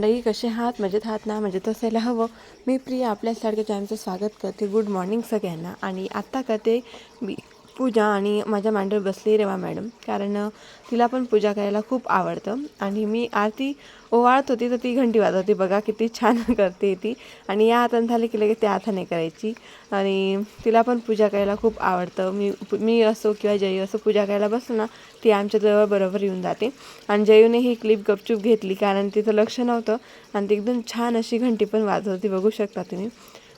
कसे आहात? मजेत आहात ना? मजेत असायला हवं. मी प्रिया आपल्या सारख्या चॅनलचं स्वागत करते. गुड मॉर्निंग सगळ्यांना. आणि आत्ता करते मी पूजा आणि माझ्या मांडीवर बसली रेवा मॅडम. कारण तिला पण पूजा करायला खूप आवडतं. आणि मी आरती ओवाळत होती तर ती घंटी वाजवते बघा किती छान करते ती. आणि या हाताने झाली की लगेच त्या हाताने करायची. आणि तिला पण पूजा करायला खूप आवडतं. मी मी असो किंवा जयू असो पूजा करायला बसलो ना ती आमच्याजवळ बरोबर येऊन जाते. आणि जयूने ही क्लिप गपचूप घेतली कारण तिचं लक्ष नव्हतं. आणि ती एकदम छान अशी घंटी पण वाजवते बघू शकता तुम्ही.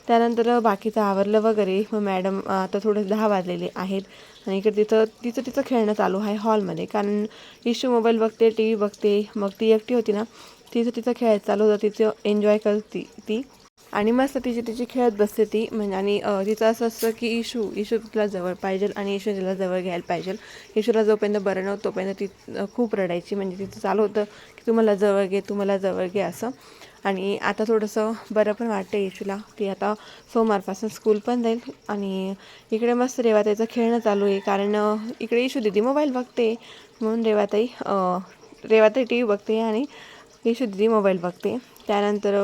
त्यानंतर बाकीचं आवरलं वगैरे मग मॅडम आता थोडं दहा वाजलेले आहेत. आणि इकडे तिथं तिचं तिचं खेळणं चालू आहे हॉलमध्ये. कारण इशू मोबाईल बघते टी व्ही बघते मग ती एकटी होती ना तिचं तिचं खेळायचं चालू होतं तिचं एन्जॉय करते ती. आणि मस्त तिची तिची खेळत बसते ती. म्हणजे आणि तिचं असं असतं की इशू इशू तिला जवळ पाहिजे आणि इशू तिला जवळ घ्यायला पाहिजे. इशूला जोपर्यंत बरं नव्हतं तोपर्यंत ती खूप रडायची. म्हणजे तिचं चालू होतं की तुम्हाला जवळ घे तुम्हाला जवळ घे असं. आणि आता थोडंसं बरं पण वाटतं इशूला ती आता सोमवारपासून स्कूल पण जाईल आणि इकडे मस्त रेवाताईचं खेळणं चालू आहे. कारण इकडे इशू दिदी मोबाईल बघते. म्हणून रेवाताई रेवाताई टी व्ही बघते आणि येशू दिदी मोबाईल बघते. त्यानंतर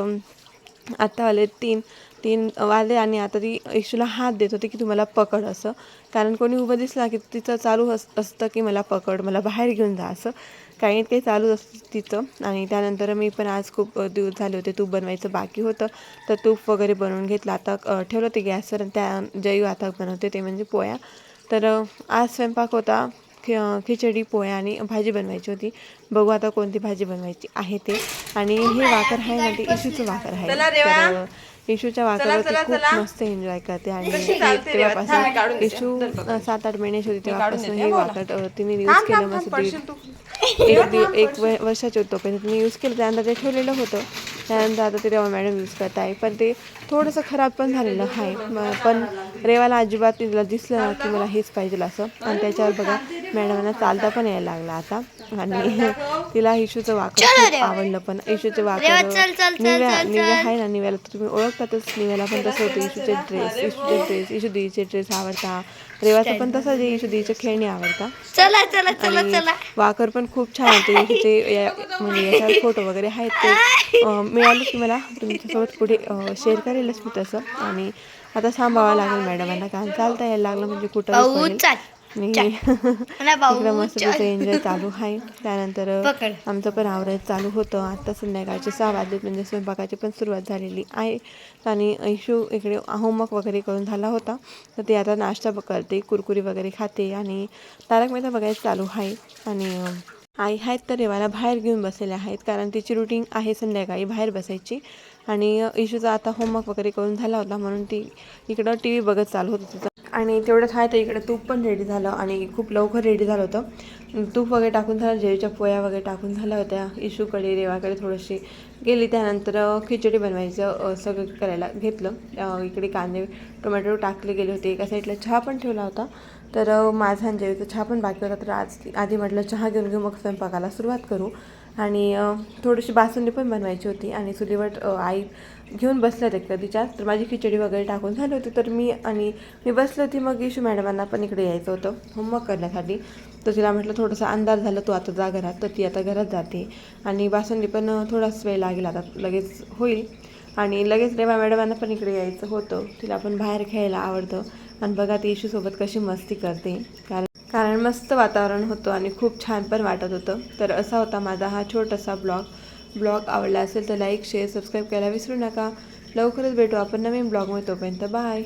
आत्ता आले तीन. तीन वाजले आणि आता ती इशूला हात देत होती की तू मला पकड असं. कारण कोणी उभं दिसला की तिचं चालू अस असतं की मला पकड मला बाहेर घेऊन जा असं. काही ना काही चालू असतं तिचं. आणि त्यानंतर मी पण आज खूप दिवस झाले होते तूप बनवायचं बाकी होतं. तर तूप वगैरे बनवून घेतलं. आता ठेवलं ते गॅसवर आणि त्या जयू आता बनवते ते म्हणजे पोळ्या. तर आज स्वयंपाक होता खि खिचडी पोळ्या आणि भाजी बनवायची होती. बघू आता कोणती भाजी बनवायची आहे ते. आणि हे वाकर आहे ना ते इशूचं वाकर आहे. तर इशूच्या वाकरवरती खूप मस्त एन्जॉय करते आणि तेव्हापासून इशू अ, सात आठ महिन्याची होती तेव्हापासून हे वाकर अ, तिने यूज केलं मस्त एक एक वर्षाचे होतो पण तिने यूज केलं त्यानंतर ते ठेवलेलं होतं. त्यानंतर आता ते रेवा मॅडम यूज करत आहे. पण ते थोडंसं खराब पण झालेलं आहे. पण रेवाला अजिबात तिला दिसलं की मला हेच पाहिजे असं. आणि त्याच्यावर बघा मॅडमांना चालता पण यायला लागला आता. आणि तिला इशूचं वाकर खूप आवडलं पण. इशूचं वाकर निव्या निव्या आहे ना निव्याला तर तुम्ही ओळखतातच निव्याला पण तसं होतं. इशूचे ड्रेस इशूचे ड्रेस इशू दीचे ड्रेस आवडता. रेवाचं पण तसंच आहे इशू दीचे खेळणी आवडता. चला चला चला आणि चला. वाकर पण खूप छान होते. या- म्हणजे याच्यावर फोटो वगैरे आहेत ते. अं, मिळाले की मला तुमच्यासोबत पुढे शेअर करेलच मी तसं. आणि आता सांभाळावं लागेल मॅडमांना कारण चालता यायला लागलं म्हणजे कुठं भाऊ इकडं मस्त एन्जॉय चालू आहे. त्यानंतर. आमचं पण आवरायचं चालू होतं. आता संध्याकाळचे सहा वाजले म्हणजे स्वयंपाकाची पण सुरुवात झालेली आहे. आणि इशू इकडे होमवर्क वगैरे करून झाला होता. तर ते आता नाश्ता करते कुरकुरी वगैरे खाते आणि तारक मेहता बघायचं चालू आहे. आणि आई आहेत तर रेवाला बाहेर घेऊन बसलेले आहेत कारण तिची रुटीन आहे संध्याकाळी बाहेर बसायची. आणि इशूचा आता होमवर्क वगैरे करून झाला होता म्हणून ती इकडं टी व्ही बघत चालू होतं. तिचं आणि तेवढंच आहे तर इकडे तूप पण रेडी झालं आणि खूप लवकर रेडी झालं होतं. तूप वगैरे टाकून झालं जेवीच्या पोया वगैरे टाकून झाल्या होत्या इशूकडे रेवाकडे थोडीशी. गेली त्यानंतर खिचडी बनवायचं सगळं करायला घेतलं. इकडे कांदे टोमॅटो टाकले गेले होते एका साईडला चहा पण ठेवला होता. तर माझा आणि जेवीचा चहा पण बाकी होता तर आज आधी म्हटलं चहा घेऊन घेऊ मग स्वयंपाकाला सुरुवात करू. आणि थोडीशी बासुंदी पण बनवायची होती आणि चुलीवर आई घेऊन बसल्या होत्या कधीच्या तर माझी खिचडी वगैरे टाकून झाली होती. तर मी आणि मी बसली होती मग इशू मॅडमांना पण इकडे यायचं होतं. होमवर्क करण्यासाठी. तर तिला म्हटलं थोडंसं अंदाज झालं तू आता जा घरात. तर ती आता घरात जाते. आणि बासुंदी पण थोडाच वेळ लागेल आता. लगेच होईल. आणि लगेच रेवा मॅडमांना पण इकडे यायचं होतं. तिला पण बाहेर खेळायला आवडतं. आणि बघा ती इशूसोबत कशी मस्ती करते. कारण कारण मस्त वातावरण होतं आणि खूप छान पण वाटत होतं. तर असा होता माझा हा छोटासा ब्लॉग. ब्लॉग आवडला असेल तर लाईक शेअर सबस्क्राईब करायला विसरू नका. लवकरच भेटू आपण नवीन ब्लॉगमध्ये. तोपर्यंत बाय.